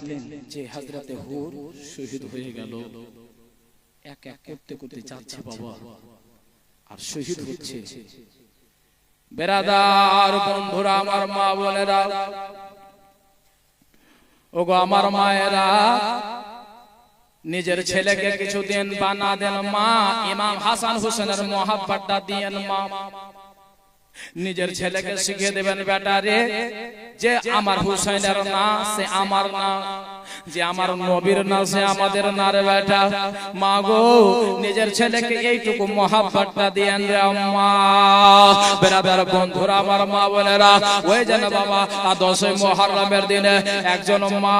দেখলেন যে হাজরাতে হুর শহীদ হয়ে গেল। এক এক করতে করতে যাচ্ছে বাবা। আর শহীদ হচ্ছে। বেরাদার বন্ধুরা, আমার মা বোনেরা, ওগো আমার মায়েরা, নিজের ছেলেকে কিছু কিছুদিন বানা দেন মা, ইমাম হাসান হোসেনের মহাব্বাটা দিয়েন মা। নিজের ছেলেকে শিখিয়ে দেবেন বেটারে যে আমার হুসাইনের না সে আমার না যে আমার নবীর না আমাদের না রে বেটা। মা গো, নিজের ছেলেকে এইটুকু মহাব্বতটা দিয়েন রে আম্মা। বেরাদার বন্ধুরা, আমার মা বোনেরা, ওই যেন বাবা আর দশই মহরমের দিনে একজন মা,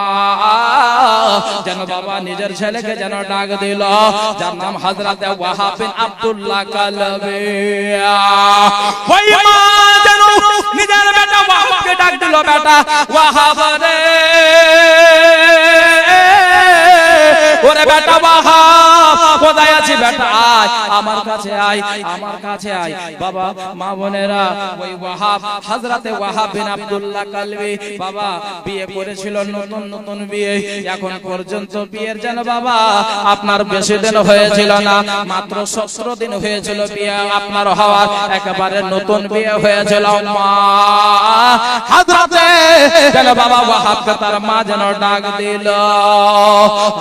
যেন বাবা নিজের ছেলেকে যেন ডাক দিল, যার নাম হাজরাতে ওয়াহাব বিন আব্দুল্লাহ কালবি। ওই মা যেন নিজের বেটা ওয়াহাবকে ডাক দিল, বেটা, ওয়াহাব রে। ওরে বেটা ওয়াহাব কোথায় আছি বেটা আয়, আমার কাছে আয়, আমার কাছে আয়। বাবা, মা বোনেরা, ওই ওয়াহাব, হযরতে ওয়াহাব বিন আব্দুল্লাহ কালবি, বাবা, বিয়ে করেছিল নতুন নতুন বিয়ে। এখন পর্যন্ত বিয়ের যেন বাবা আপনার বেশি দিন হয়েছিল না, মাত্র 17 দিন হয়েছিল বিয়ে। আপনার হওয়ার একেবারে নতুন বিয়ে হয়েছিল। মা, হযরতে, যেন বাবা ওয়াহাবকে তার মা যেন ডাক দিল।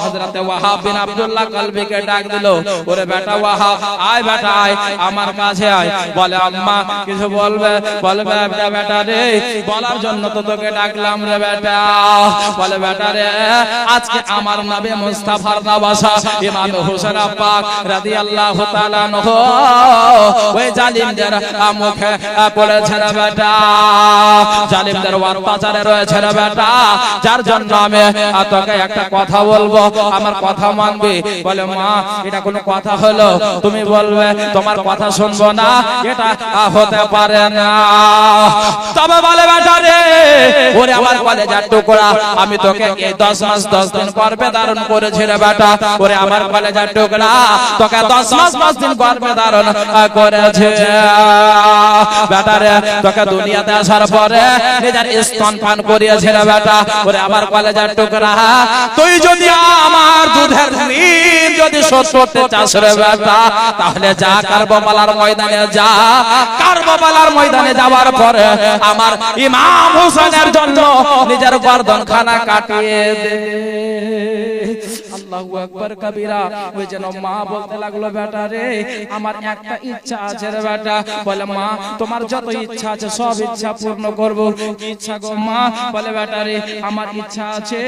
হযরতে ওয়াহাব বিন আব্দুল্লাহ কলবিকে ডাক দিল। ওরে বেটা ওয়াহাব আয় বেটা আয়, আমার কাছে আয়। বলে, আম্মা, কিছু বলবে? বলবে বেটা বেটা রে, বলার জন্য তো তোকে ডাকলাম রে বেটা। বলে, বেটা রে, আজকে আমার নবী মুস্তাফার নবাসা ইমাম হোসেন পাক রাদিয়াল্লাহু তাআলা নহু ওই জালিমদের মুখে পড়েছে রে বেটা। জালিমদের অত্যাচারে রয়েছে রে বেটা। যার জন্য আমি তোকে একটা কথা বলব, আমার কথা মানবি? বলে, মা, এটা কোনো কথা হলো? তুমি বলবে তোমার কথা শুনব না এটা হতে পারে না। তবে বলে বেটা রে ওরে আমার কলেজার টুকরা আমি তোকে এই দশ মাস দশ দিন গর্বে ধারণ করেছি রে বেটা। ওরে আমার কলেজার টুকরা তোকে দশ মাস দশ দিন গর্বে ধারণ করেছে। বেটা রে তোকে দুনিয়াতে আসার পরে নিজের স্তন পান করিয়েছে রে বেটা। ওরে আমার কলেজার টুকরা তুই যদি আমার দুধের ঋণ যদি শোধ করতে চাস রে বেটা তাহলে যা কারবালার ময়দানে যা। কারবালার ময়দানে যাওয়ার পরে আমার ইমাম হোসেনের জন্য নিজের গর্দন খানা কাটিয়ে দে। আল্লাহু আকবার কবিরা। ওই যেন মা বলতে লাগল, বেটা রে, আমার একটা ইচ্ছা আছে রে বেটা। বলে, মা, তোমার যত ইচ্ছা আছে, সব ইচ্ছা পূর্ণ করব। ইচ্ছা গো মা? বলে, বেটা রে, আমার ইচ্ছা আছে।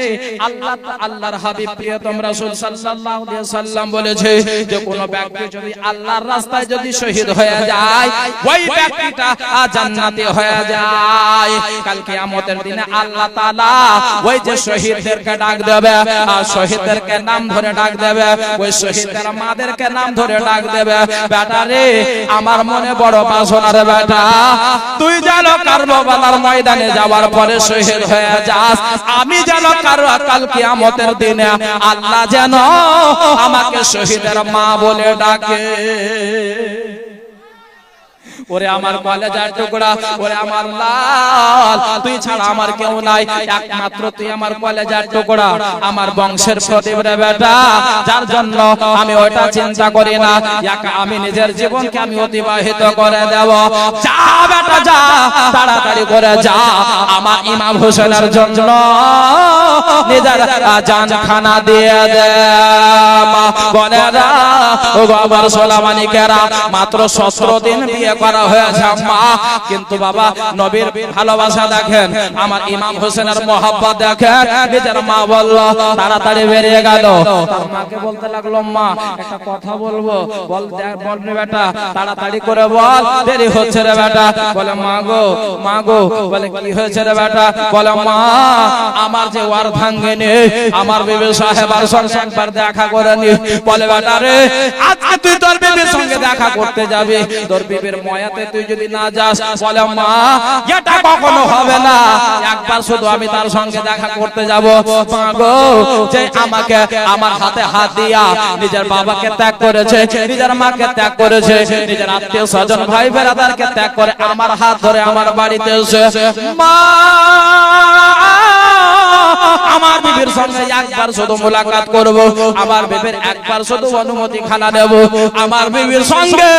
আল্লাহ আল্লাহর হাবিব, প্রিয়তম রাসূল সাল্লাল্লাহু আলাইহি সাল্লাম বলেছে যে, কোন ব্যক্তি যদি আল্লাহর রাস্তায় যদি শহীদ হয়ে যায়, ওই ব্যক্তিটা জান্নাতি হয়ে যায়। কাল কিয়ামতের দিনে আল্লাহ তাআলা ওই যে শহীদদেরকে ডাক দেবে, আর শহীদদেরকে নাম ধরে ডাক দেবে। ওই শহীদদের মাদেরকে নাম ধরে ডাক দেবে। বেটা রে, আমার মনে বড় বাসনা রে বেটা। তুই যেন কারবালার ময়দানে যাওয়ার পরে শহীদ হয়ে যাস। আমি যেন কারও কাল কিয়ামতের দিনে আল্লাহ যেন আমাকে শহীদের মা বলে ডাকে। ওরে আমার কলেজার টুকরা ওরে আমার লাল। তুই ছাড়া আমার কেউ নাই। একমাত্র তুই আমার কলেজার টুকরা। আমার বংশের প্রদীপ রে বেটা যার জন্য আমি ওটা চিন্তা করি না। একা আমি নিজের জীবনকে আমি অতিবাহিত করে দেব। যা বেটা যা। তাড়াতাড়ি করে যা। আমার ইমাম হোসেনের জন্য নিজের জান খানা দিয়ে দে। মা বোনেরা ও বাবার সোলামানিকেরা মাত্র সতেরো দিন বিয়ে করা হয়েছে মা। কিন্তু বাবা, নবীর ভালোবাসা দেখেন, আমার ইমাম হোসেনের মহাব্বত দেখেন, নিজের মা বলল, তাড়াতাড়ি বেরিয়ে গেল। মাকে বলতে লাগল, মা, একটা কথা বলব। বল, দেখ, বল বেটা, তাড়াতাড়ি করে বল, দেরি হচ্ছে রে বেটা। বলে, মা গো মা গো। বলে, কি হয়েছে রে বেটা? বলে, মা, আমার যে ওয়ার অর্ধাঙ্গিনী আমার বিবি সাহেবার সঙ্গে একবার দেখা করে নি বলে, বেটা রে, আজকে তুই তোর বিবির সঙ্গে দেখা করতে যাবি। তোর বিবির ময়াতে তুই যদি না যাস বলে মা এটা কখনো হবে না। একবার শুধু আমি তার সঙ্গে দেখা করতে যাব। মা গো যে আমাকে আমার হাতে হাত দিয়া নিজের বাবাকে ত্যাগ করেছে নিজের মাকে ত্যাগ করেছে নিজের আত্মীয় স্বজন ভাই বেড়াদারকে ত্যাগ করে আমার হাত ধরে আমার বাড়িতে এসে মা আমার বিবির সঙ্গে একবার শুধু মোলাকাত করব, আমার বিবির একবার শুধু অনুমতি খানা দেব। আমার বিবির সঙ্গে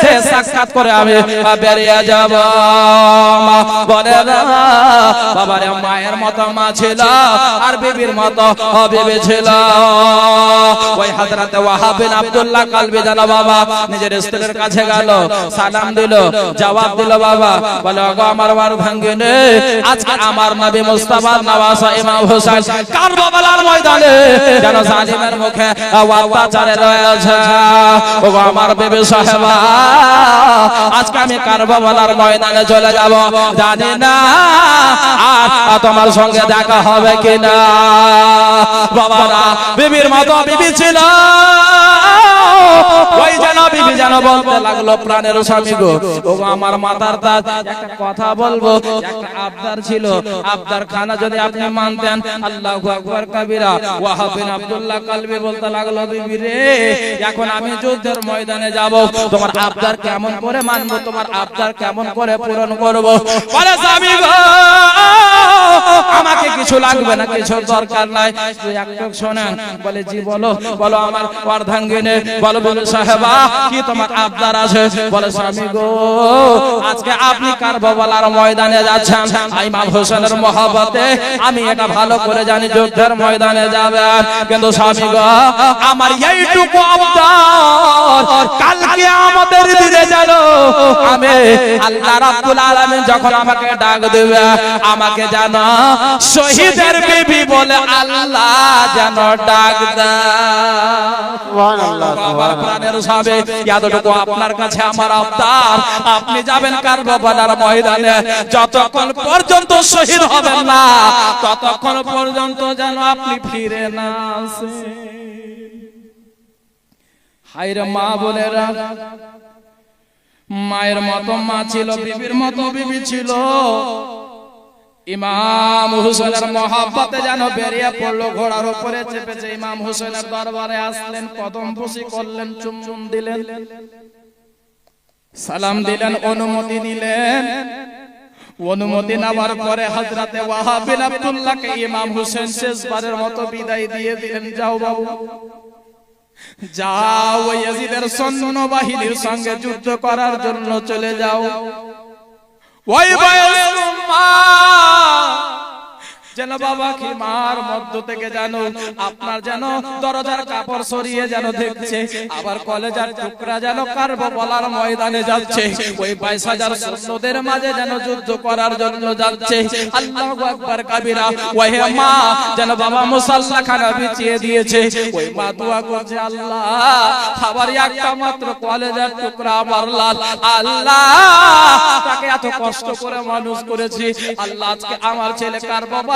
সে সাক্ষাৎ করে আমি বেরিয়ে যাব। বলে বাবারে, মায়ের মতো মা ছিল আর বিবির মতো বিবি ছিল। ওই হাজরাতে ওয়াহাব বিন আব্দুল্লাহ কালবি জানা, বাবা, নিজের স্ত্রীর কাছে গেল, সালাম দিল, জবাব দিল, বাবা। বলে আমার বার ভাঙ্গিনে আজকে আমার নবী মুস্তাফা নওয়াজ ইমাম হোসেন কারবালার ময়দানে যেন জালিমের মুখে অত্যাচারে রয়েছে। ও আমার বেবি আজকে আমি কারবালার ময়দানে চলে যাব। জানি না তোমার সঙ্গে দেখা হবে কিনা। বাবারা, বিবির মতো বিবি ছিল। ওই যেন বিবি যেন বলতে লাগল, প্রাণের স্বামী গো। ও আমার মাতার তাজ। একটা কথা বলব, একটা আবদার ছিল। আবদার খানা যদি আপনি মানতেন, আল্লাহু আকবার কাবীরা। ওয়াহাব বিন আব্দুল্লাহ কালবি বলতে লাগল, বিবি রে, এখন আমি যুদ্ধের ময়দানে যাব। তোমার আবদার কেমন করে মানবো, তোমার আবদার কেমন করে পূরণ করব? বলে, স্বামী গো, আমাকে কিছু লাগবে না, কিছু দরকার নাই। তুই একটু শোনেন। বলে, জি, বলো। বলো, আমার অর্ধাঙ্গিনে। বলো আমি এটা ভালো করে জানি, যুদ্ধের ময়দানে যাবে কিন্তু স্বামী গো, আমার এইটুকু কালকে আমাদের আমি যখন আমাকে ডাক দেবে, আমাকে জানো শহীদের বিবি বলে আল্লাহ যেন ডাক আমার প্রাণের সাবে, এতটুকু আপনার কাছে আমার আবদার। আপনি যাবেন কারবালার ময়দানে? যতক্ষণ পর্যন্ত শহীদ হবেন না, ততক্ষণ পর্যন্ত যেন আপনি ফিরে না হাইরে মা বোনেরা, মায়ের মতো মা ছিল, বিবির মতো বিবি ছিল। ইমাম হুসেনের মহাব্বতে যেন বেরিয়ে পড়ল ঘোড়ার উপরে চেপেছে ইমাম হুসেনের দরবারে আসলেন কদম বসি করলেন চুমচুম দিলেন। সালাম দিলেন অনুমতি নিলেন। অনুমতি নেওয়ার পরে হজরতে ওয়াহাব বিন আব্দুল্লাহকে ইমাম হুসেন শেষবারের মতো বিদায় দিয়ে দিলেন যাও বাবু। যাও ইয়াজিদের সৈন্য বাহিনীর সঙ্গে যুদ্ধ করার জন্য চলে যাও। ওই বয়স মা যেন বাবা কি মার মধ্য থেকে যেন আপনার যেন দরজার কাপড় সরিয়ে যেন দেখছে আবার কলেজার টুকরা যেন কারব বলার ময়দানে যাচ্ছে। ওই বাইশ হাজার সৈন্যদের মাঝে যেন যুদ্ধ করার জন্য যাচ্ছে। আল্লাহু আকবার কাবিরা ওই মা যেন বাবা মুসাল্লা খানা বিছিয়ে দিয়েছে। ওই মা দোয়া করছে আল্লাহ আবার একটা মাত্র কলেজার টুকরা আমার লাল। আল্লাহ তাকে এত কষ্ট করে মানুষ করেছি আল্লাহ আজকে আমার ছেলে কারব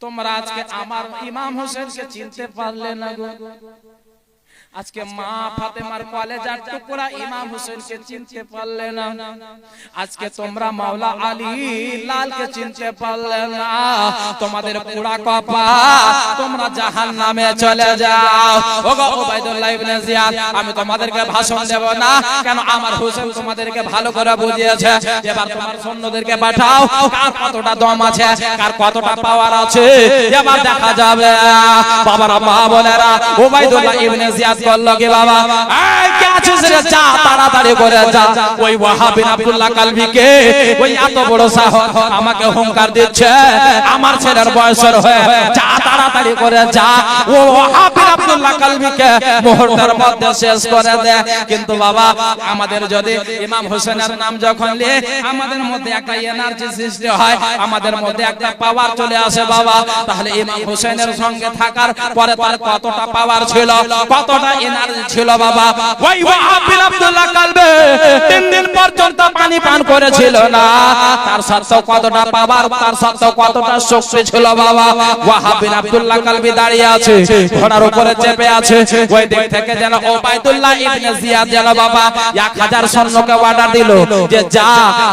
তোমরা আজকে আমার ইমাম হোসেনকে চিনতে পারলে না গো আজকে মা ফাতেমার কলেজার টুকরা ইমাম হোসেনকে চিনতে পারলে না। আজকে তোমরা মাওলা আলী লালকে চিনতে পারলে না। তোমাদের পুরা কপা তোমরা জাহান নামে চলে যাও। ওগো ওবাইদুল্লাহ ইবনে জিয়াদ আমি তোমাদেরকে ভাষণ দেব না কেন আমার হোসেন তোমাদেরকে ভালো করে বুঝিয়েছে। এবার তোমার সৈন্যদেরকে পাঠাও কার কতটা দম আছে কার কতটা পাওয়ার আছে এবার দেখা যাবে। বাবারা মা বোনেরা ওবাইদুল্লাহ ইবনে জিয়াদ করল কি বাবা? কিন্তু বাবা, আমাদের যদি ইমাম হোসেনের নাম যখন আমাদের মধ্যে একটা এনার্জি সৃষ্টি হয়, আমাদের মধ্যে একটা পাওয়ার চলে আসে বাবা। তাহলে ইমাম হোসেনের সঙ্গে থাকার পরে তার কতটা পাওয়ার ছিল, কতটা এনার্জি ছিল বাবা। ওই ওয়াহাব বিন আব্দুল্লাহ কালবে। তিন দিন পর্যন্ত পানি পান করেছিল না। তার সত্ত্বেও কতটা পাওয়ার তার সত্ত্বেও কতটা শক্তি ছিল বাবা। ওয়াহাব বিন আব্দুল্লাহ কালবি দাঁড়িয়ে আছে ঘোড়ার উপরে চেপে আছে। ওই দিক থেকে যেন ওবাইদুল্লাহ ইবনে জিয়াদ যেন বাবা 1000 সৈন্যকে অর্ডার দিল যে যা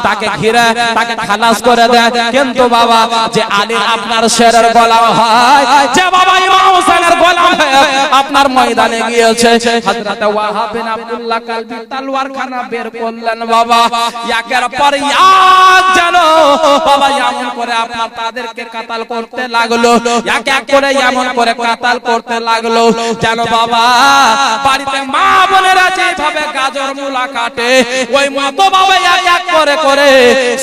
তাকে ঘিরে তাকে খালাস করে দেয় কিন্তু বাবা যে আলী আপনার শেরের গোলাম হয় যে বাবা ইমাম হোসেনের গোলাম হয়ে আপনার ময়দানে গিয়েছে হযরত ওয়াহাব বিন আব্দুল্লাহ কালবি তলোয়ার খানা বের করলেন বাবা। একের পর এক যেন বাবা এমন করে আপনার তাদেরকে কাতাল করতে লাগল। এক এক করে এমন করে কাতাল করতে লাগল। যেন বাবা বাড়িতে মা বোনেরা যেভাবে গাজর মূলা কাটে ওই মতো বাবা এক এক করে করে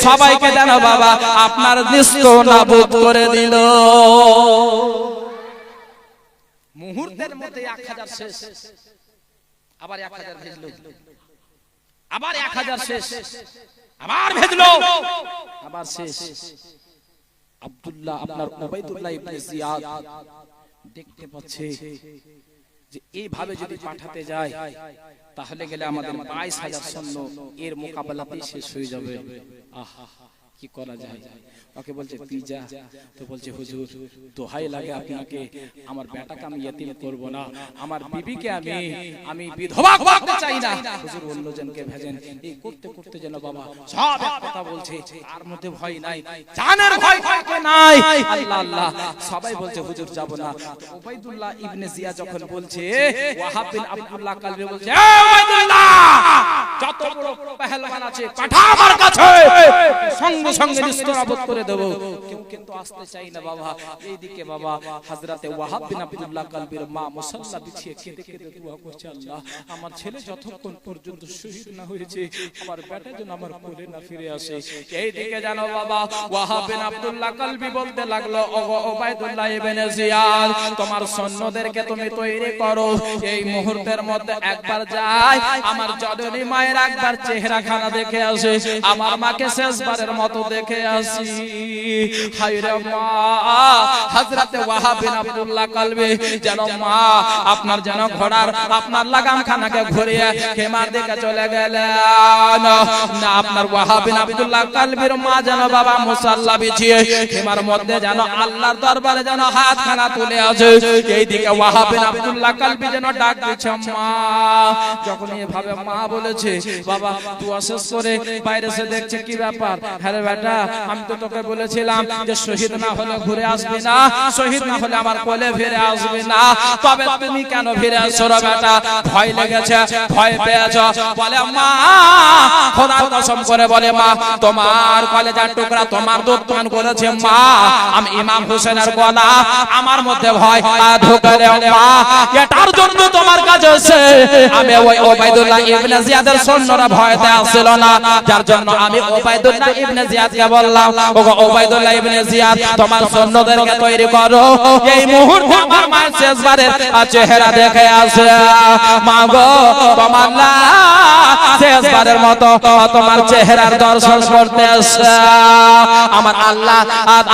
সবাইকে যেন বাবা আপনার নিস্ত নাবুদ করে দিল। মুহূর্তের মধ্যে এক হাজার শেষ। আবার এক হাজার ভেজলো। আবার এক হাজার শেষ। আবার ভেজলো। আবার শেষ। আব্দুল্লাহ আপনার উবাইদুল্লাহ ইবনে জিয়াদ দেখতে পাচ্ছে যে এইভাবে যদি পাঠাতে যায় তাহলে গেলে আমাদের বাইশ হাজার সৈন্য এর মোকাবেলাতেই শেষ হয়ে যাবে। আহা কি করা যায়? ওকে বলছে, তুই যা। তো বলছে, হুজুর, দোহাই লাগে আপনাকে। আমার বেটাকে আমি ইয়েতিম করব না। আমার বিবিকে আমি আমি বিধবা করতে চাই না। হুজুর অন্যজনকে ভেজেন। এই করতে করতে যেন বাবা সব কথা বলছে। আর মধ্যে ভয় নাই, জানের ভয় থাকে নাই। আল্লাহ আল্লাহ। সবাই বলছে, হুজুর, যাব না। উবাইদুল্লাহ ইবনে জিয়া যখন বলছে, ওয়াহাব বিন আব্দুল্লাহ কালবি বলছে যত বড় পেহেলওয়ান আছে, পাঠা আমার কাছে। সঙ্গে সঙ্গে নিস্তরাবত করে দেব। কেউ কিন্তু আসতে চাই না, বাবা। এইদিকে, বাবা, হযরতে ওয়াহাব বিন আব্দুল্লাহ মা মুসাল্লা বিছিয়ে দোয়া করছে আল্লাহ। আমার ছেলে যতক্ষণ পর্যন্ত শহীদ না হয়েছে, আমার বেটা যেন আমার কোলে না ফিরে আসে। এইদিকে বাবা, ওয়াহাব বিন আব্দুল্লাহ কালবি বলতে লাগল, ওগো ইবনে জিয়াদ, তোমার সৈন্যদেরকে তুমি তৈরি করো। এই মুহূর্তের মধ্যে একবার যাই, আমার জননী মায়ের একবার চেহারা খানা দেখে আসে, আমার মাকে শেষবারের মতো দেখে আসি। আপনার যেন ঘোড়ার আপনার লাগাম খানাকে ঘুরিয়ে খেমার দিকে চলে গেলেন। আপনার ওয়াহাব বিন আব্দুল্লাহ মা যেন বাবা মুসাল্লা বিছিয়ে খেমার মধ্যে যেন আল্লাহর দরবারে যেন হাত খানা তুলে আছে এই দিকে ওয়াহাব বিন আব্দুল্লাহ যেন ডাক দিচ্ছে, মা। যখন এভাবে মা বলেছে, বাবা, তুই শেষ করে বাইরে এসে দেখছে কি ব্যাপার? হ্যাঁ বেটা, আমি তো তোকে বলেছিলাম যে শহীদ না হলে ঘুরে আসবি না, শহীদ না হলে আমার কোলে ফিরে আসবি না। তবে তুমি কেন ফিরে আসছো রে বেটা? ভয় লেগেছে, ভয় পেয়েছ। বলে, মা, খোদার কসম করে বলে, মা, তোমার কলেজার টুকরা তোমার দুধ পান করেছে, মা। আমি ইমাম হোসেনের গলা, আমার মধ্যে ভয় ঢুকে মা। এটার জন্য তোমার কাছে এসে আমি ওই ওবাইদুল্লাহ ইবনে জিয়াদের সৈন্যরা ভয়তে আসছিল না। যার জন্য আমি ওবাইদুল্লাহ ইবনে জিয়াদকে বললাম, ওগো ওবাইদুল্লাহ ইবনে জিয়াদ তোমার চেহারার দর্শন করতে আমার আল্লাহ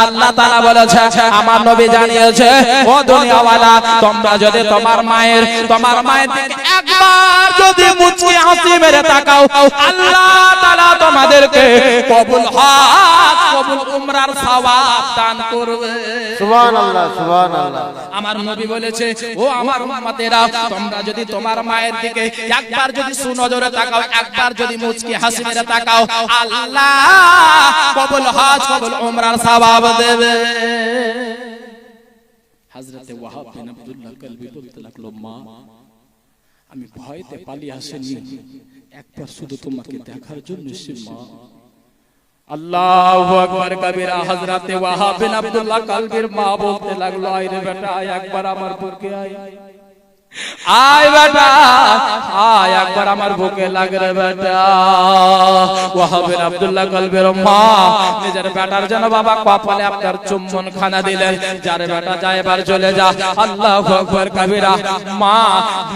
আল্লাহ তাআলা বলেছে, আমার নবী জানিয়েছে, ও দুনিয়াওয়ালা, তোমরা যদি তোমার মায়ের তোমার মায়ের যদি মুচকি হাসি মেরে তাকাও, আল্লাহ তাআলা তোমাদেরকে কবুল হজ কবুল উমরার সওয়াব দান করবে। সুবহানাল্লাহ সুবহানাল্লাহ। আমার নবী বলেছে ও আমার উম্মতেরা তোমরা যদি তোমার মায়ের দিকে একবার যদি সুনজরে তাকাও একবার যদি মুচকি হাসি মেরে তাকাও আল্লাহ কবুল হজ কবুল উমরার সওয়াব দেবে। হযরতে ওয়াহাব বিন আব্দুল্লাহ কলবি বলতে লাগল মা আমি ভয়তে পালিয়ে আসেনি। একবার শুধু তোমাকে দেখার জন্য এসেছি মা। আল্লাহু আকবার কবিরা হযরতে ওয়াহাব বিন আব্দুল্লাহ কালবির মা বলতে লাগল, আয় রে বেটা একবার আমার বুকে আয়। আয় বেটা, আয়, একবার আমার লাগরে বেটা। ওয়াহাবিন আব্দুল্লাহ কলবের মা নিজের বেটার বাবা কপালে আপনার চুম্বন খানা দিলেন। যারে বেটা এবার চলে যা। আল্লাহু আকবার কবিরা, মা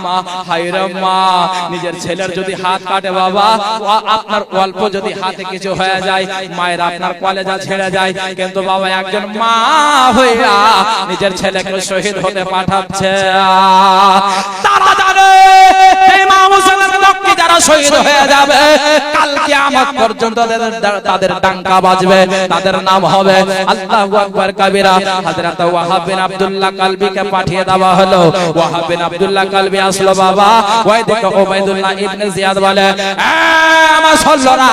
মা মা, নিজের ছেলের যদি হাত কাটে বাবা আপনার অল্প যদি হাতে কিছু হয়ে যায়, মায়ের আপনার কলেজা ছেড়ে যায়। কিন্তু বাবা একজন মা হইয়া নিজের ছেলেকে শহীদ হতে পাঠাচ্ছে। তারা জানে এই মা মুসলমান লক্ষ্মী যারা শহীদ হয়ে যাবে কালকে আমার পর্যন্ত তাদের ডাঙ্কা বাজবে তাদের নাম হবে আল্লাহু আকবার কবিরা। হযরত ওয়াহাব বিন আব্দুল্লাহ কালবিকে পাঠিয়ে দেওয়া হলো। ওয়াহাব বিন আব্দুল্লাহ কালবি আসলো বাবা। ওইদিকে ওবাইদুল্লাহ ইবনে জিয়াদ বলে "এ, আমার সল্লরা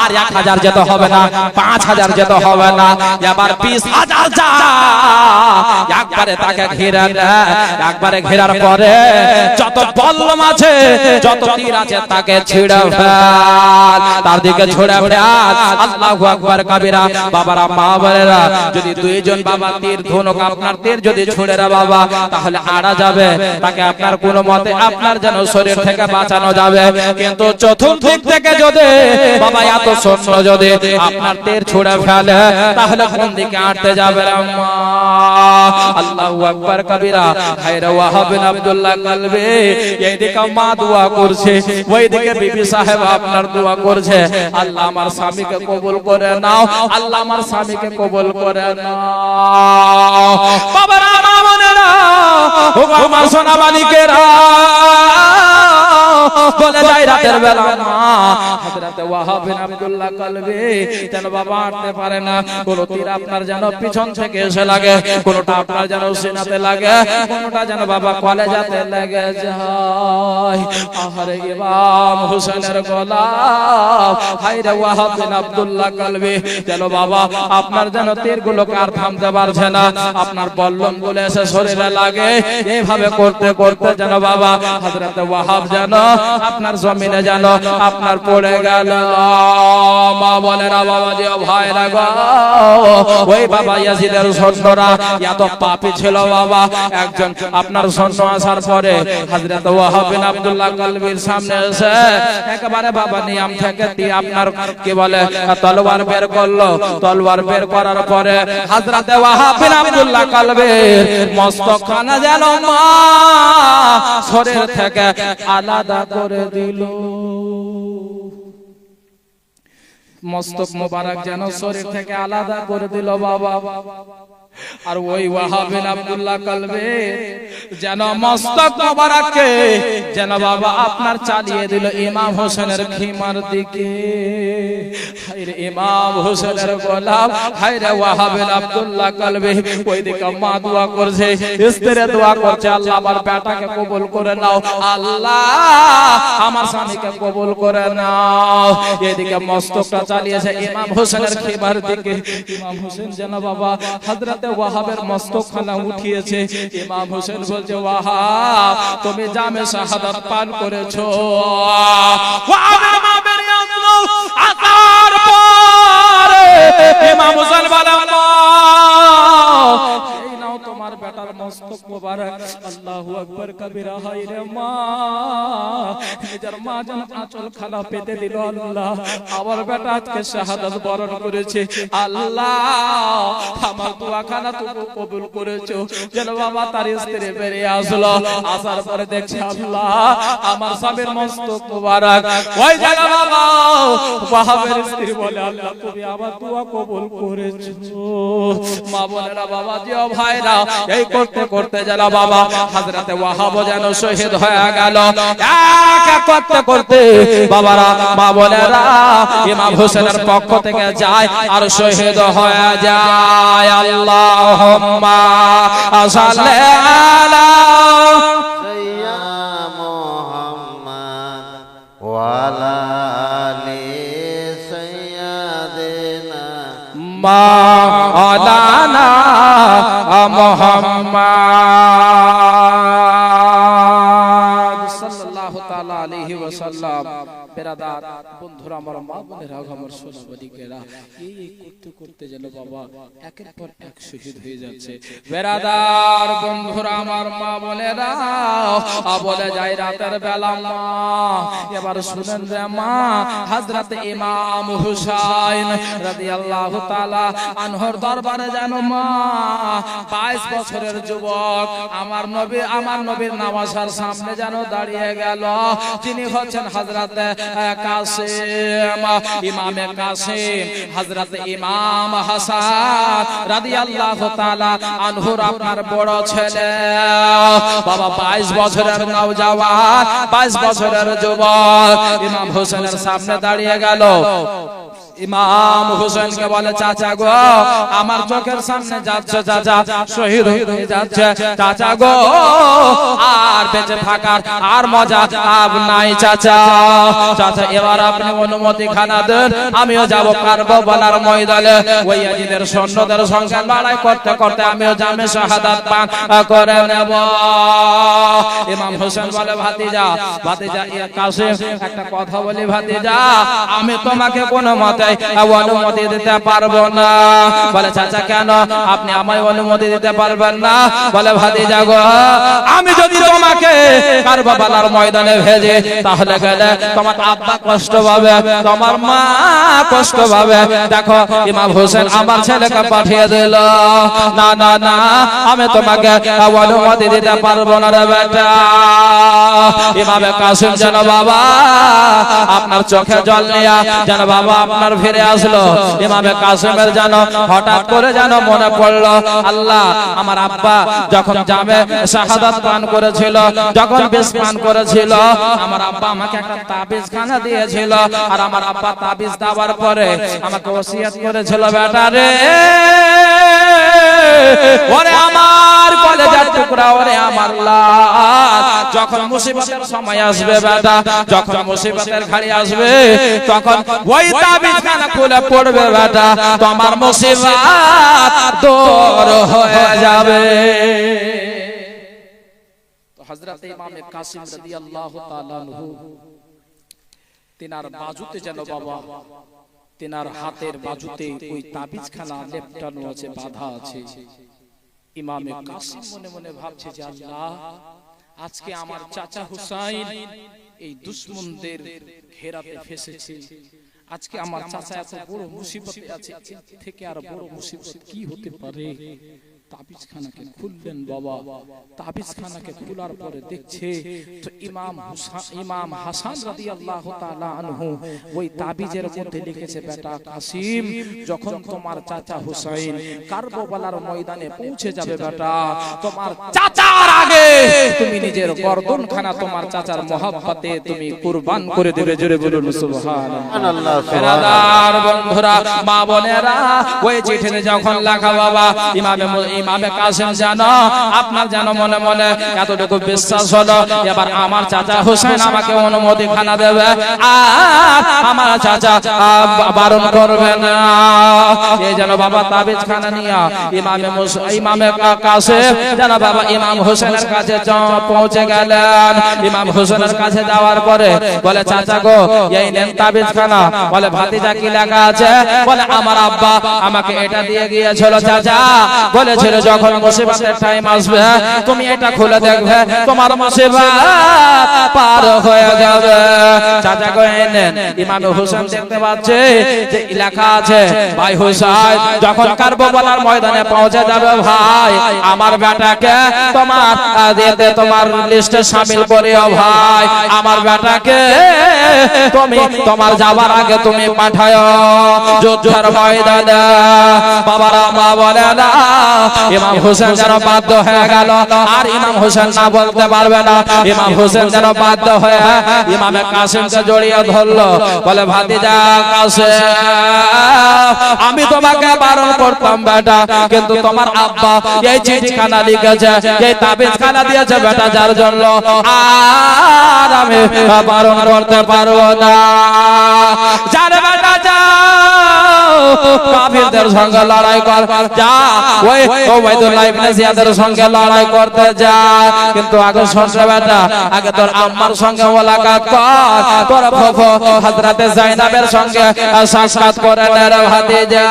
আর এক হাজার যেতে হবে না পাঁচ হাজার যেতে হবে না। এবার বিশ হাজার যা। একবারে তাকে ঘিরে। একবারে ঘেরার পরে যত বল্লম আছে, যত তীর আছে, তাকে ছিড়ে ফেল। তার দিকে ছুড়ে ফেল। আল্লাহু আকবার কাবিরা, বাবারা, মা বলেরা যদি দুইজন বাবা তীর, ধনুক আপনার তীর যদি ছুড়ে রে বাবা, তাহলে আড়া যাবে। তাকে আপনার কোন মতে আপনার যেন শরীর থেকে বাঁচানো যাবে। কিন্তু চতুর্দিক থেকে যদি বাবা এত সৈন্য যদি আপনার তীর ছুড়ে ফেলে, তাহলে কোন দিকে আটতে যাবে রে আল্লাহু আকবার কবিরা, হায়রে ওয়াহাব বিন আব্দুল্লাহ কালবে। এইদিকে মা দোয়া করছে, ওইদিকে বিবি সাহেব আপনার দোয়া করছে। আল্লাহ আমার স্বামীকে কবুল করে নাও, আল্লাহ আমার স্বামীকে কবুল করে নাও। বাবারা মনে বোনেরা ও আমার সোনা মালিকেরা বলে যায় রাতের বেলা। মা হযরতে ওয়াহাব বিন আব্দুল্লাহ কলবে যেন বাবা আটতে পারে না। কোন তীর আপনার যেন পিছন থেকে এসে লাগে কোনটা আপনার যেন সিনাতে লাগে কোনটা যেন বাবা কলেজাতে লেগে যায়। আহারে ইমাম হোসেনের গোলাপ হায়রে ওয়াহাব বিন আব্দুল্লাহ কলবে যেন বাবা আপনার যেন তীরগুলোকে আর থামতে পারছে না আপনার বল্লমগুলো এসে শরীরে লাগে। এইভাবে করতে করতে যেন বাবা হযরত ওয়াহাব যেন আপনার জমিনে যেন আপনার পড়ে গেল। মা বলে না বাবা যে ভয় লাগো ওই বাবা ইয়াজিদের সন্ন্যরা এত পাপী ছিল বাবা। একজন আপনার সন্ন্য আসার পরে হযরত ওয়াহাব বিন আব্দুল্লাহ কলবির সামনে এসে একেবারে বাবা নিয়াম থেকে দিয়ে আপনার, কি বলে, তলোয়ার বের করল। তলোয়ার বের করার পরে হযরত ওয়াহাব বিন আব্দুল্লাহ কলবির মস্তক খানা যেন মা শরীর থেকে আলাদা করে দিল। মস্তক মোবারক যেন শরীর থেকে আলাদা করে দিল বাবা। আর ওই ওয়াহাবিন আব্দুল্লাহ কলবে যেন মস্তক মোবারককে যেন বাবা আপনার চালিয়ে দিল ইমাম হোসেনের খিমার দিকে। হায়রে ইমাম হোসেনের গোলাম হায়রে ওয়াহাবিন আব্দুল্লাহ কলবে। ওই দিকে মা দোয়া করছে স্ত্রী দোয়া করছে আল্লাহ আমার বেটাকে কবুল করে নাও আল্লাহ আমার স্বামীকে কবুল করে নাও। এদিকে মস্তকটা চালিয়েছে ইমাম হোসেনের খিমার দিকে। ইমাম হোসেন যেন বাবা হযরতে ওয়াহাবের মস্তক খানা উঠিয়েছে। ইমাম হোসেন বলছে ওয়াহাব তুমি জামে শাহাদাত পান করেছ। ওয়াহাবের মস্তক মোবারক। আল্লাহু আকবার কবিরা হায় রে মা। নিজের মা যেন আঁচল খানা পেতে দিল আল্লাহ। আমার বেটা আজকে শাহাদাত বরণ করেছে। আল্লাহ, আমার দোয়া খানা তুমি কবুল করেছ। যেন বাবা তার স্ত্রী বেরিয়ে আসলো। আসার পরে দেখছি আল্লাহ, আমার স্বামীর মস্তক মোবারক। ওই জায়গা বাবা ওয়াহাবের স্ত্রী বলে, আল্লাহ, তুমি আমার দোয়া কবুল করেছ। মা বোনেরা বাবা জি ও ভাইরা, এই করতে করতে যেন বাবা। হযরতে ওয়াহাব যেন শহীদ হয়ে গেল। এক এক করতে করতে বাবারা মা বোনেরা ইমাম হোসেনের পক্ষ থেকে যায় আর শহীদ হয়ে যায়। আল্লাহুম্মা সাল্লি আলা আলি সৈয়াদেনা মাওলানা মুহাম্মদ সাল্লাল্লাহু তাআলা আলাইহি ওয়াসাল্লাম বেরাদার বন্ধুরা আমার মা বোনেরা, আমার সোনাবাড়িকেরা এই করতে করতে যেন বাবা একের পর এক শহীদ হয়ে যাচ্ছে। বেরাদার বন্ধুরা আমার মা বোনেরা বলে যায় রাতের বেলা মা, এবার শুনেন রে মা, হযরত ইমাম হুসাইন রাদিয়াল্লাহু তাআলা আনহর দরবারে যেন মা 22 বছরের যুবক, আমার নবী, আমার নবীর নামাজের সামনে যেন দাঁড়িয়ে গেল। যিনি হচ্ছেন হযরত কাসিম, ইমামে কাসিম, হযরত ইমাম হাসান রাদিয়াল্লাহু তাআলা আনহুর আপনার বড় ছেলে। বাবা 22 বছরের নওজওয়ান 22 বছরের যুবক। ইমাম হোসেনের সামনে দাঁড়িয়ে গেল। ইমাম হোসেনকে বলে, চাচা গো, আমার চোখের সামনে যাচ্ছে, চাচা, শহীদ হয়ে যাচ্ছে। চাচা গো, আর বেঁচে থাকার আর মজা আব নাই, চাচা। চাচা, এবার আপনি অনুমতি খানা দেন, আমিও যাব পারব বলার ময়দানে। ওই আজিদের সৈন্যদের সঙ্গে লড়াই করতে করতে আমিও জামে শাহাদাত পান করে নেব। ইমাম হোসেন বলে, ভাতিজা ভাতিজা কাসিম একটা কথা বলি, ভাতিজা, আমি তোমাকে কোনো মতে অনুমতি দিতে পারব না। বলে, চাচা, কেন? আপনি আমায় অনুমতি দিতে পারবেন না? বলে, ভাতিজা গো, আমি যদি তোমাকে ময়দানে ভেজে, তাহলে গেলে তোমার আব্বা কষ্ট পাবে, তোমার মা কষ্ট পাবে। দেখো, ইমাম হোসেন আমার ছেলেকে পাঠিয়ে দিল। না না না, আমি তোমাকে অনুমতি দিতে পারব না রে বেটা। যেন বাবা, আপনার চোখে জল নিয়া, যেন বাবা, আপনার ফিরে আসলো। ইমামে কাসিমের যেন হঠাৎ করে যেন মনে পড়ল, আল্লাহ, আমার আব্বা যখন যাবে শাহাদাত পান করেছিল, যখন বেশ পান করেছিল, আমার আব্বা আমাকে একটা তাবিজ খানা দিয়েছিল, আর আমার আব্বা তাবিজ দেওয়ার পরে আমাকে ওসিয়াত করেছিল, বেটা রে, ওরে আমার কলেজার টুকরা, ওরে আমার লাল যখন মুসিবতের সময় আসবে, বেটা, যখন মুসিবতের ঘাড়ি আসবে, তখন ওই তাবিজ খানা খুলে পড়বে বেটা তোমার মুসিবত দূর হয়ে যাবে। তো হযরত ইমাম কাসিম রাদিয়াল্লাহু তাআলা আনহু, তিনার বাজুতে যেন বাবা, তিনার হাতের বাজুতে ওই তাবিজখানা লেপটানো আছে, বাধা আছে। ইমামে কাসিম মনে মনে ভাবছে যে আল্লাহ, আজকে আমার চাচা হুসাইন এই দুশ্মনদের ঘেরাতে ফেসেছে। আজকে আমার চাচা এত বড় মুসিবতে আছে। থেকে আর বড় মুসিবত কি হতে পারে? তাবিজখানাকে খুললেন বাবা। তাবিজখানাকে খোলার পরে দেখছে তো ইমাম ইমাম হাসান রাদিয়াল্লাহু তাআলা আনহু ওই তাবিজের মধ্যে লিখেছে বেটা কাসিম যখন তোমার চাচা হুসাইন কারবালার ময়দানে পৌঁছে যাবে বেটা তোমার চাচার আগে তুমি নিজের গর্দনখানা তোমার চাচার মহাব্বতে তুমি কুরবান করে দেবে। জোরে বলুন সুবহানাল্লাহ। সুবহানাল্লাহ, বন্ধুরা মা বোনেরা ওই চিঠিতে যখন লেখা বাবা ইমামে ইমামে কাসিম জানো, আপনার যেন মনে মনে এতটুকু বিশ্বাস হলো, এবার আমার চাচা হোসেন আমাকে অনুমতি খানা দেবে। আর আমার চাচা বারণ করবে না। এই যেন বাবা তাবিজ খানা নিয়া ইমামে ইমামে কা- যেন বাবা ইমাম হোসেনের কাছে পৌঁছে গেলেন। ইমাম হোসেনের কাছে যাওয়ার পরে বলে, চাচা গো, এই নেন তাবিজ খানা বলে, ভাতিজা কি লেখা আছে? বলে, আমার আব্বা আমাকে এটা দিয়ে গিয়েছিল, চাচা। বলেছিল যখন মুসিবতের টাইম আসবে তুমি এটা খুলে দেখবে, তোমার মুসিবত পার হয়ে যাবে। চাচা এই ইমাম হোসেন দেখতে পাচ্ছে, যে লেখা আছে, ভাই হোসেন যখন কারবালার ময়দানে পৌঁছে যাবে, ভাই, আমার বেটাকে তোমার দিতে তোমার লিস্টে শামিল করিও, ভাই, আমার বেটাকে তুমি তোমার যাবার আগে তুমি পাঠায় যুদ্ধের ময়দানে বাবারা মা বলে না ইমাম হোসেন যেন বাধ্য হয়ে গেল। আর ইমাম হোসেন না বলতে পারবে না। ইমাম হোসেন যেন বাধ্য হয়ে ইমামে কাসিমকে জড়িয়ে ধরলো। বলে, ভাতিজা কাসিম, আমি তোমাকে বারণ করতাম বেটা, কিন্তু তোমার আব্বা এই চিঠিখানা লিখেছে, এই তাবিজ খানা দিয়েছে বেটা যার জন্য। আর আমি বারণ করতে পারব না। যার বেটা যাও কাফিরদের সঙ্গে লড়াই কর, যা। ওই ওবাইদুল্লাহ ইবনে জিয়াদের সঙ্গে লড়াই করতে যা। কিন্তু আগে শুনছে বেটা, আগে তোর আম্মার সঙ্গে মোলাকাত কর। তোর ফুফু হযরতে জাইনাবের সঙ্গে সাক্ষাৎ করে নের ভাতিজা।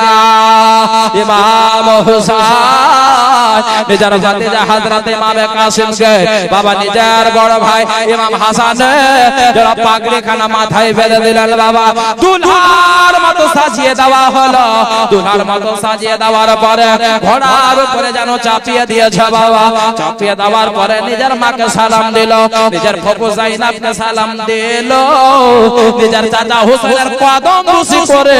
ইমাম হুসাইন, নিজের ভাতিজা হযরত ইমামে কাসিমকে, বাবা নিজের বড় ভাই ইমাম হাসানে যারা পাগড়ি খানা মাথায় বেঁধে দিলেন বাবা, দুলহার মতো সাজিয়ে দেওয়া হলো। দুলহার মতো সাজিয়ে দেওয়ার পরে ঘোড়ার উপরে যেন চাপিয়ে দিয়েছে বাবা। চাপিয়ে দেওয়ার পরে নিজের মাকে সালাম দিল। নিজের জাইনাবকে সালাম দিল। নিজের চাচা হুসেনের কদম বুসি করে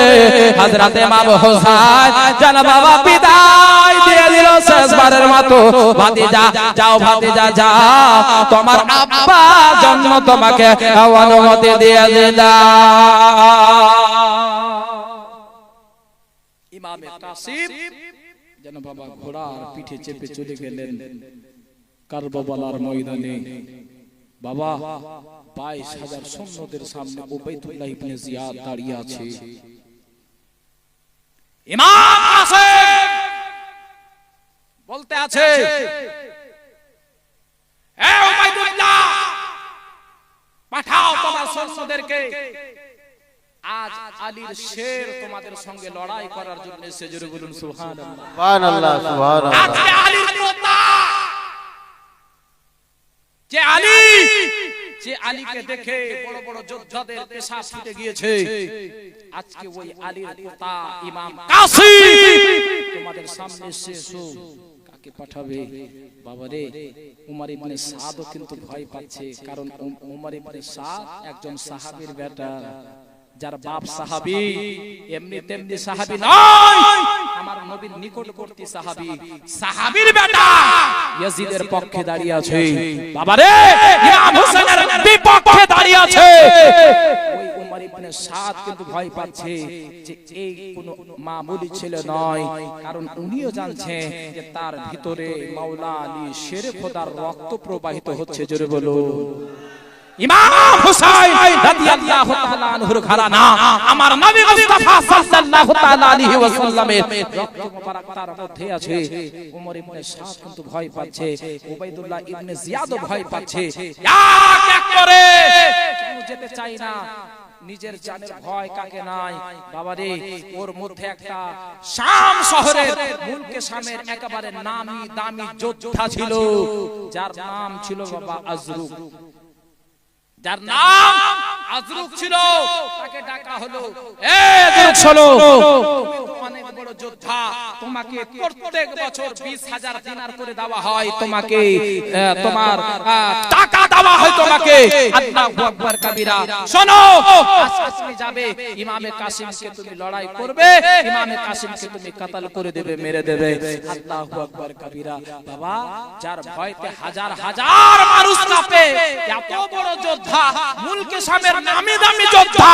হযরত ইমাম হুসাইন যেন বাবা বিদায় দিয়ে দিল। শেষবারের মতো, ভাতিজা, যাও ভাতিজা তোমার আব্বা জন্ম তোমাকে অনুমতি দিয়ে দিলাম। ইমামে কাসিম যেন বাবা ঘোড়ার পিঠে চেপে চলে গেলেন কারবালার ময়দানে। বাবা, বাইশ হাজার সৈন্যদের সামনে ওবাইদুল্লাহ ইবনে জিয়াদ দাঁড়িয়ে আছে। ইমাম কাসিম বলতে আছে, এ ওবাইদুল্লাহ পাঠাও তোমার সৈন্যদেরকে। আজ আলীর শের তোমাদের সঙ্গে লড়াই করার জন্য এসে জোরে বলুন সুবহানাল্লাহ। সুবহানাল্লাহ সুবহানাল্লাহ। আজকে আলীর কথা যে আলী! যে আলীকে দেখে বড় বড় যোদ্ধাদের পেশা ছুটে গিয়েছে। আজকে ওই আলীর কথা ইমাম কাসিম তোমাদের সামনে শেষ কাকে পাঠাবে? বাবারে উমার ইবনে সাদও কিন্তু ভয় পাচ্ছে কারণ উম- উমার ইবনে সাদ একজন সাহাবীর বেটা। যার বাপ সাহাবী এমনি তেমনি সাহাবী নয়। আমার নবীর নিকটবর্তী সাহাবী। সাহাবীর বেটা ইয়াজিদের পক্ষে দাঁড়িয়ে আছে। বাবারে ইমাম হোসেনের বিপক্ষে দাঁড়িয়ে আছে। ওই উমর ইবনে সাদ কিন্তু ভয় পাচ্ছে যে এই কোন মামুলি ছেলে নয়। কারণ উনিও জানছে যে তার ভিতরে মাওলা আলী শেরে খোদার রক্ত প্রবাহিত হচ্ছে। জোরে বলো ইমাম হুসাইন রাদিয়াল্লাহু তাআলা আনহুর ঘরানা। আমার নবী মুস্তাফা সাল্লাল্লাহু তাআলা আলাইহি ওয়াসাল্লামের রক্ত মোবারক তার মধ্যে আছে। ওমর ইবনে সাদ কিন্তু ভয় পাচ্ছে। উবাইদুল্লাহ ইবনে জিয়াদও ভয় পাচ্ছে। এক এক করে। কেন যেতে চাই না। নিজের জানের ভয় কাকে নাই? বাবারে ওর মধ্যে একটা শাম শহরের মুলকে শামের একেবারে নামি দামি যোদ্ধা ছিল। যার নাম ছিল বাবা আজরুক। যার নাম আজরুক ছিল তাকে ডাকা হলো। এ আজরুক তো অনেক বড় যোদ্ধা তোমাকে প্রত্যেক বছর 20000 দিনার করে দেওয়া হয়। তোমাকে তোমার টাকা দেওয়া হয় তোমাকে। আল্লাহু আকবার কাবীরা। শোনো। তুমি যাবে। ইমামে কাসিমকে তুমি লড়াই করবে। ইমামে কাসিমকে তুমি কাতাল করে দেবে মেরে দেবে। আল্লাহু আকবার কাবীরা। বাবা যার ভয়তে হাজার হাজার মানুষ কাঁপে এত বড় যোদ্ধা মুলকে সামের নামি দামি যোদ্ধা।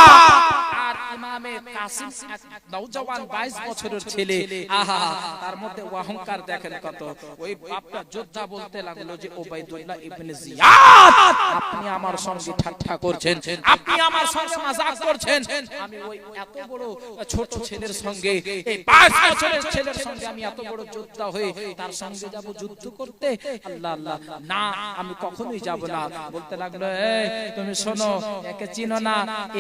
ইমামে কাসিম এক নওজওয়ান 22 বছরের ছেলে। আহা তার মধ্যে অহংকার দেখেন কত। ওই বাপটা যোদ্ধা বলতে লাগল যে ওবাইদুল্লাহ ইবনে জিয়াদ আপনি আমার সঙ্গে ঠাট্টা করছেন। আপনি আমার সঙ্গে মজাক করছেন। আমি ওই এত বড় ছোট ছেলের সঙ্গে এই 22 বছরের ছেলের সঙ্গে আমি এত বড় যোদ্ধা হয়ে তার সঙ্গে যাব যুদ্ধ করতে? আল্লাহ আল্লাহ না আমি কখনোই যাব না। বলতে লাগল এই তুমি শোনো একে চিনো না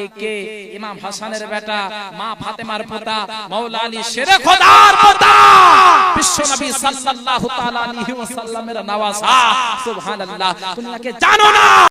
একে ইমাম হাসানের বেটা মা ফাতেমার পোতা মাওলা আলী শেরে খোদার পোতা। বিশ্ব নবী সাল্লাল্লাহু তাআলা আলাইহি ওয়াসাল্লামের নওয়াজা। সুবহানাল্লাহ। কি জানো না।